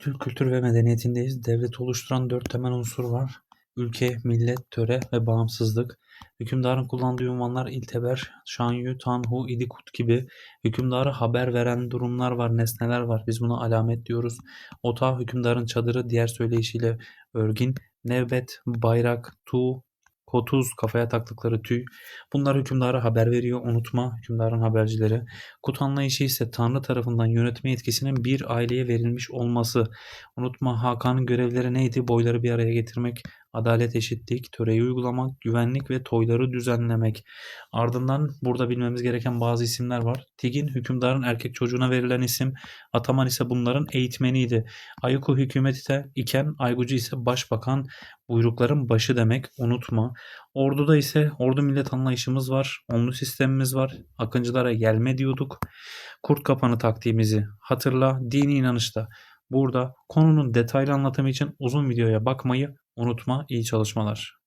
Türk kültür ve medeniyetindeyiz. Devleti oluşturan dört temel unsur var. Ülke, millet, töre ve bağımsızlık. Hükümdarın kullandığı ünvanlar ilteber, şanyu, tanhu, idikut gibi hükümdara haber veren durumlar var, nesneler var. Biz buna alamet diyoruz. Otağı hükümdarın çadırı diğer söyleyişiyle örgin, nevbet, bayrak, tu, kotuz, kafaya taktıkları tüy. Bunlar hükümdara haber veriyor, unutma hükümdarın habercileri. Kut anlayışı ise Tanrı tarafından yönetme yetkisinin bir aileye verilmiş olması. Unutma Hakan'ın görevleri neydi? Boyları bir araya getirmek, adalet, eşitlik, töreyi uygulamak, güvenlik ve toyları düzenlemek. Ardından burada bilmemiz gereken bazı isimler var. Tigin hükümdarın erkek çocuğuna verilen isim, Ataman ise bunların eğitmeniydi. Ayuku hükümeti iken Aygucu ise başbakan, buyrukların başı demek unutma. Orduda ise ordu millet anlayışımız var, onlu sistemimiz var, akıncılara gelme diyorduk. Kurt kapanı taktiğimizi hatırla, dini inanışta. Burada konunun detaylı anlatımı için uzun videoya bakmayı unutma. İyi çalışmalar.